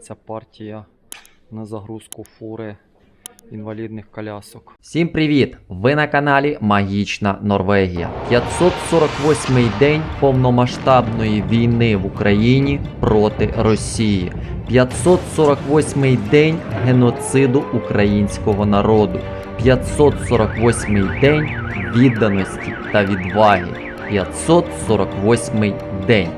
готується партія на загрузку фури інвалідних колясок. Всім привіт! Ви на каналі Магічна Норвегія. 548-й день повномасштабної війни в Україні проти Росії. 548-й день геноциду українського народу. 548-й день відданості та відваги. 548-й день.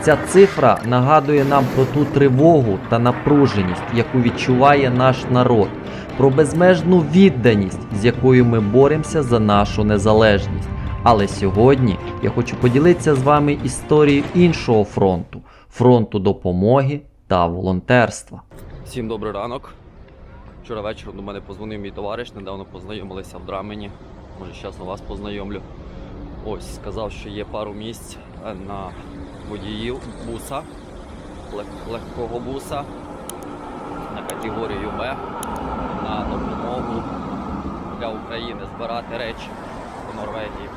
Ця цифра нагадує нам про ту тривогу та напруженість, яку відчуває наш народ, про безмежну відданість, з якою ми боремося за нашу незалежність. Але сьогодні я хочу поділитися з вами історією іншого фронту фронту допомоги та волонтерства. Всім добрий ранок. Вчора вечором до мене позвонив мій товариш, недавно познайомилися в Драмені. Може, зараз вас познайомлю. Ось, сказав, що є пару місць е, на водіїв буса, лег- легкого буса на категорію Б на допомогу для України збирати речі у Норвегії.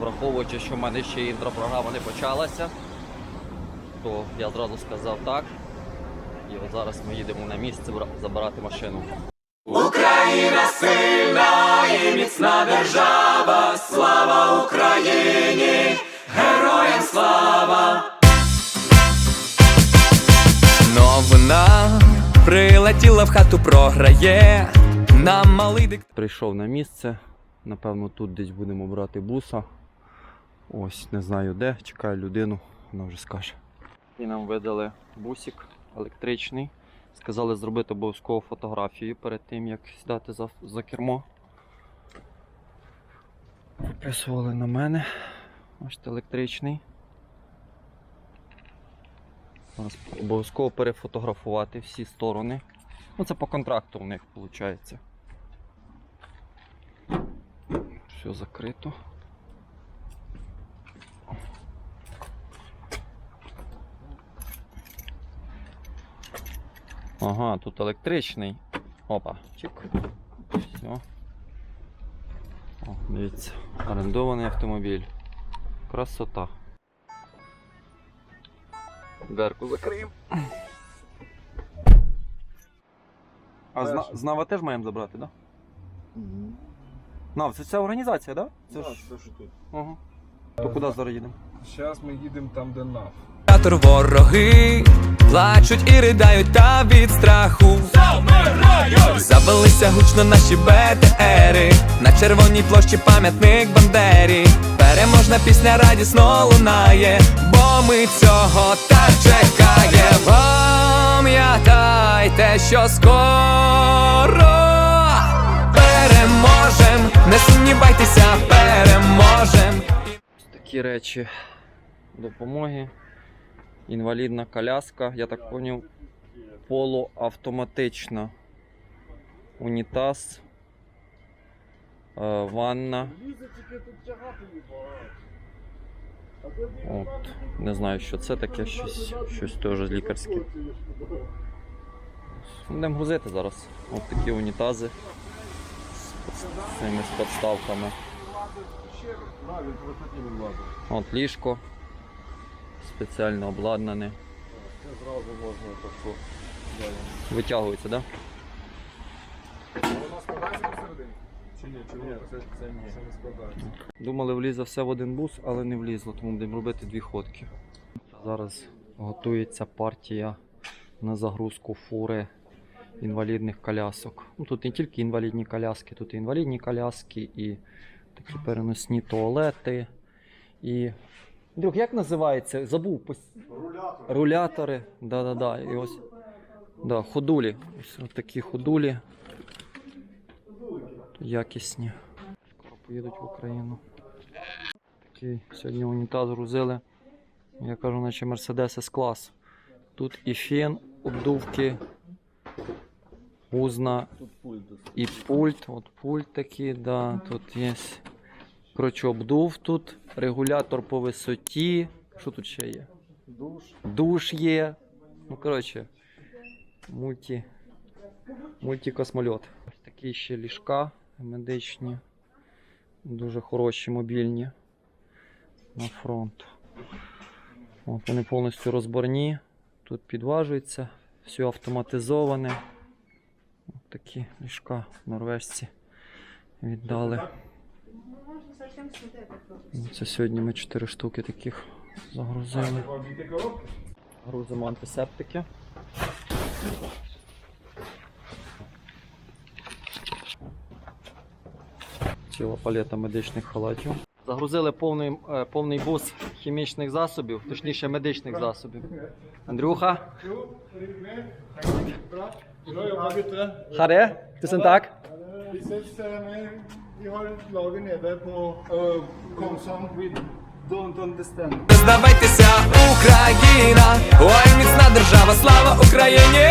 Враховуючи, що в мене ще інтропрограма не почалася, то я зразу сказав так. І от зараз ми їдемо на місце забирати машину. Україна сильна і міцна держава, слава Україні, слава. Новина прилетіла в хату, програє. Нам малий дик. Прийшов на місце. Напевно, тут десь будемо брати буса. Ось, не знаю де. Чекаю людину, вона вже скаже. І нам видали бусик електричний. Сказали зробити обов'язково фотографію перед тим, як сідати за, за кермо. Виписували на мене. Бачите, електричний. Зараз обов'язково перефотографувати всі сторони. Ну, це по контракту у них виходить. Все закрито. Ага, тут електричний. Опа, чик. Все. О, дивіться, орендований автомобіль. Красота. Дверку закриємо. А зна, знава теж маємо забрати, так? Да? Нав, це ця організація, так? Да? Це Так, ж. це ж тут. Ага. То куди зараз їдемо? Зараз ми їдемо там, де НАФ. Вороги плачуть і ридають та від страху. Завелися гучно наші БТРи На червоній площі пам'ятник Бандері. Переможна пісня радісно лунає, бо ми цього так чекає. Пам'ятайте, що скоро переможем. Не сумнівайтеся, переможем. Такі речі допомоги. Інвалідна коляска, я так поняв, полуавтоматична. Унітаз. е, Ванна. От. Не знаю, що це таке, щось, щось теж лікарське. Будемо грузити зараз. От такі унітази з цими з підставками. От ліжко. Спеціально обладнане. Витягується, так? Да? Чи ні? Чи ні? Це, це ні. Це не складається. Думали, влізе все в один бус, але не влізло, тому будемо робити дві ходки. Зараз готується партія на загрузку фури інвалідних колясок. Ну, тут не тільки інвалідні коляски, тут і інвалідні коляски, і такі переносні туалети. І. Друг, як називається? Забув. пос- Рулятор. Рулятори. Да-да-да. І ось. Да, ходулі. Ось такі ходулі. Якісні. Скоро поїдуть в Україну. Такий сьогодні унітаз грузили. Я кажу, наче Mercedes S-клас. Тут і фен, обдувки, гузна і пульт. От пульт такий, да, тут є. Коротше, обдув тут, регулятор по висоті. Що тут ще є? Душ. Душ є. Ну, коротше, мульті, мультикосмольот. Ось такі ще ліжка медичні. Дуже хороші, мобільні. На фронт. От вони повністю розборні. Тут підважуються, Все автоматизоване. От такі ліжка норвежці віддали. Це сьогодні ми 4 штуки таких загрузили. Грузимо антисептики. Ціла палета медичних халатів. Загрузили повний, е, повний бус хімічних засобів, точніше медичних засобів. Андрюха. Харе, tusen understand. Не здавайтеся, Україна, ой, міцна держава, слава Україні!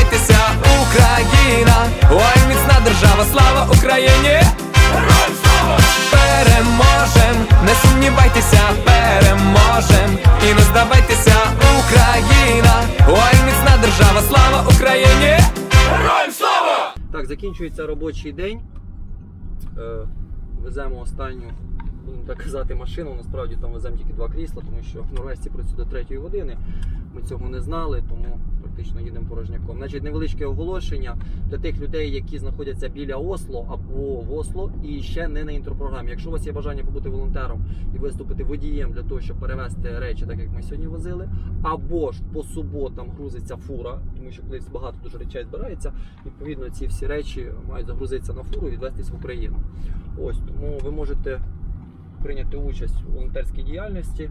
і Україна, ой, міцна держава, слава Україні! Героям слава! Переможем, не сумнівайтеся, переможем і не здавайтеся, Україна, ой, міцна держава, слава Україні! Героям слава! Так, закінчується робочий день. Е, веземо останню, будемо так казати, машину. Насправді там веземо тільки два крісла, тому що норвежці працюють до 3 години. Ми цього не знали, тому практично їдемо порожняком. Значить, невеличке оголошення для тих людей, які знаходяться біля Осло або в Осло і ще не на інтерпрограмі. Якщо у вас є бажання побути волонтером і виступити водієм для того, щоб перевезти речі, так як ми сьогодні возили, або ж по суботам грузиться фура, тому що колись багато дуже речей збирається. Відповідно, ці всі речі мають загрузитися на фуру і відвестись в Україну. Ось тому ви можете прийняти участь у волонтерській діяльності.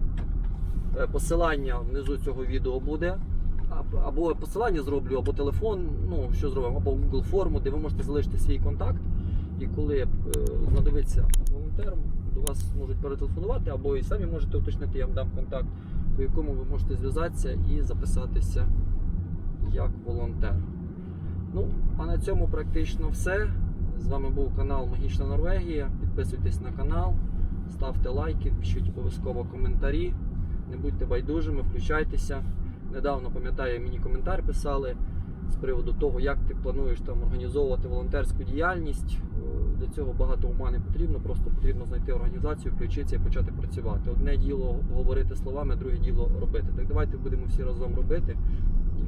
Е, Посилання внизу цього відео буде. Аб- Або посилання зроблю, або телефон, ну що зробимо, або Google форму, де ви можете залишити свій контакт. І коли е, знадобиться волонтер, до вас можуть перетелефонувати, або і самі можете уточнити, я вам дам контакт, по якому ви можете зв'язатися і записатися як волонтер. Ну, а на цьому практично все. З вами був канал Магічна Норвегія. Підписуйтесь на канал, ставте лайки, пишіть обов'язково коментарі. Не будьте байдужими, включайтеся. Недавно пам'ятаю, мені коментар писали з приводу того, як ти плануєш там організовувати волонтерську діяльність. Е, Для цього багато ума не потрібно, просто потрібно знайти організацію, включитися і почати працювати. Одне діло говорити словами, друге діло робити. Так давайте будемо всі разом робити.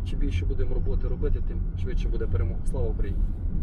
Чим більше будемо роботи робити, тим швидше буде перемога. Слава Україні!